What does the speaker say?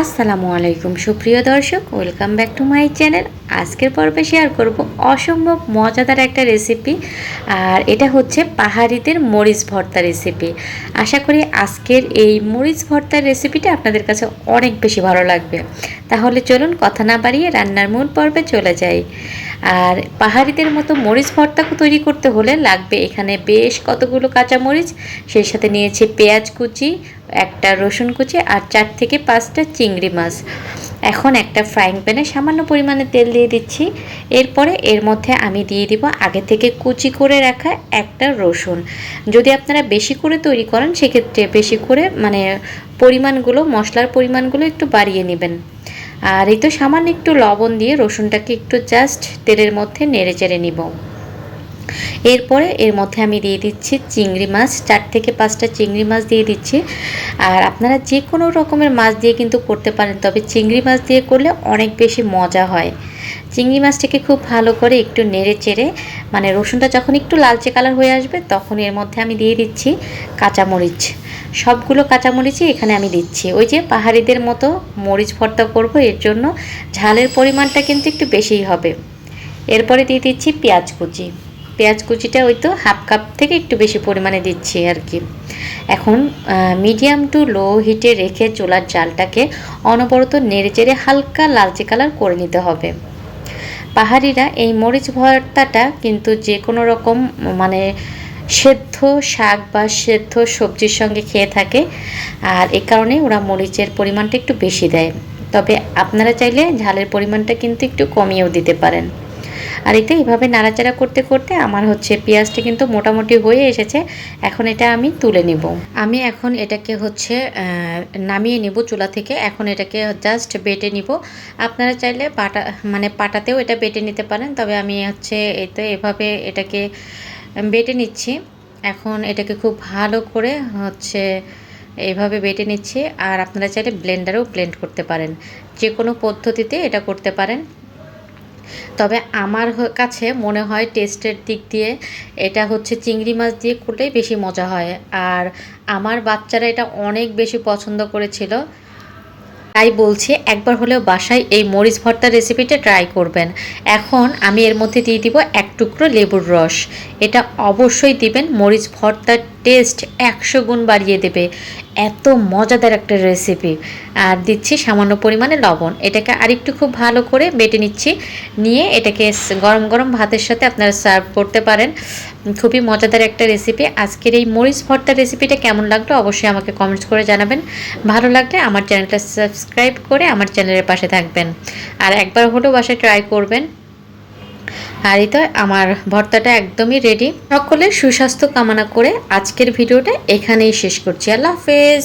আসসালামু আলাইকুম সুপ্রিয় দর্শক welcome back to my channel আজকের পর্বে শেয়ার করব অসম্ভব মজাদার একটা রেসিপি আর এটা হচ্ছে পাহাড়িদের মরিচ ভর্তা রেসিপি আশা করি আজকের এই মরিচ ভর্তার রেসিপিটা আপনাদের কাছে অনেক বেশি ভালো লাগবে। তাহলে চলুন কথা না বাড়িয়ে রান্নার মূল পর্বে চলে যাই। আর পাহাড়িদের মতো মরিচ ভর্তা তৈরি করতে হলে লাগবে এখানে বেশ কতগুলো কাঁচা মরিচ সেই সাথে নিয়েছি পেঁয়াজ কুচি একটা রসুন কুচি আর চার থেকে পাঁচটা চিংড়ি মাছ। এখন একটা ফ্রাইং প্যানে সামান্য পরিমাণে তেল দিয়ে দিচ্ছি। এরপরে এর মধ্যে আমি দিয়ে দিব আগে থেকে কুচি করে রাখা একটা রসুন। যদি আপনারা বেশি করে তৈরি করেন, সেক্ষেত্রে বেশি করে মানে পরিমাণগুলো, মশলার পরিমাণগুলো একটু বাড়িয়ে নেবেন। আর এই তো সামান্য একটু লবণ দিয়ে রসুনটাকে একটু জাস্ট তেলের মধ্যে নেড়ে চেড়ে নিব। এরপরে এর মধ্যে আমি দিয়ে দিচ্ছি চিংড়ি মাছ, চার থেকে পাঁচটা চিংড়ি মাছ দিয়ে দিচ্ছি। আর আপনারা যে কোনো রকমের মাছ দিয়ে কিন্তু করতে পারেন, তবে চিংড়ি মাছ দিয়ে করলে অনেক বেশি মজা হয়। চিংড়ি মাছটাকে খুব ভালো করে একটু নেড়ে চেড়ে মানে রসুনটা যখন একটু লালচে কালার হয়ে আসবে, তখন এর মধ্যে আমি দিয়ে দিচ্ছি কাঁচামরিচ। সবগুলো কাঁচামরিচই এখানে আমি দিচ্ছি। ওই যে পাহাড়িদের মতো মরিচ ভর্তা করব, এর জন্য ঝালের পরিমাণটা কিন্তু একটু বেশিই হবে। এরপরে দিয়ে দিচ্ছি পেঁয়াজ কুচি। পেঁয়াজ কুচিটা ওই তো হাফ কাপ থেকে একটু বেশি পরিমাণে দিচ্ছি আর কি। এখন মিডিয়াম টু লো হিটে রেখে চুলার জালটাকে অনবরত নেড়ে চেড়ে হালকা লালচে কালার করে নিতে হবে। পাহাড়িরা এই মরিচ ভর্তাটা কিন্তু যে কোনো রকম মানে সেদ্ধ শাক বা সেদ্ধ সবজির সঙ্গে খেয়ে থাকে আর এ কারণে ওরা মরিচের পরিমাণটা একটু বেশি দেয়। তবে আপনারা চাইলে ঝালের পরিমাণটা কিন্তু একটু কমিয়েও দিতে পারেন। আর এটা এইভাবে নাড়াচাড়া করতে করতে আমার হচ্ছে পেঁয়াজটা কিন্তু মোটামুটি হয়ে এসেছে। এখন এটা আমি তুলে নিব। আমি এখন এটাকে হচ্ছে নামিয়ে নিব চুলা থেকে। এখন এটাকে জাস্ট বেটে নিব। আপনারা চাইলে পাটা মানে পাটাতেও এটা বেটে নিতে পারেন। তবে আমি হচ্ছে এতে এভাবে এটাকে বেটে নিচ্ছি। এখন এটাকে খুব ভালো করে হচ্ছে এভাবে বেটে নিচ্ছি। আর আপনারা চাইলে ব্লেন্ডারেও ব্লেন্ড করতে পারেন। যে কোনো পদ্ধতিতে এটা করতে পারেন। তবে আমার কাছে মনে হয় টেস্টের দিক দিয়ে এটা হচ্ছে চিংড়ি মাছ দিয়ে করলেই বেশি মজা হয়। আর আমার বাচ্চারা এটা অনেক বেশি পছন্দ করেছিল। তাই বলছি একবার হলেও বাসায় এই মরিচ ভর্তা রেসিপিটা ট্রাই করবেন। এখন আমি এর মধ্যে দিয়ে দিব এক টুকরো লেবুর রস। এটা অবশ্যই দিবেন মরিচ ভর্তার টেস্ট একশো গুণ বাড়িয়ে দেবে। এত মজাদার একটা রেসিপি আর দিচ্ছি সামান্য পরিমাণে লবণ। এটাকে আরেকটু খুব ভালো করে বেটে নিচ্ছি। নিয়ে এটাকে গরম গরম ভাতের সাথে আপনারা সার্ভ করতে পারেন। খুবই মজাদার একটা রেসিপি আজকের এই মরিচ ভর্তার রেসিপিটা কেমন লাগল অবশ্যই আমাকে কমেন্টস করে জানাবেন। ভালো লাগলে আমার চ্যানেলটা সাবস্ক্রাইব করে আমার চ্যানেলের পাশে থাকবেন। আর একবার হলেও বাসায় ট্রাই করবেন। আর এই তো আমার ভর্তাটা একদমই রেডি সকলের সুস্বাস্থ্য কামনা করে আজকের ভিডিওটা এখানেই শেষ করছি। আল্লাহ হাফেজ।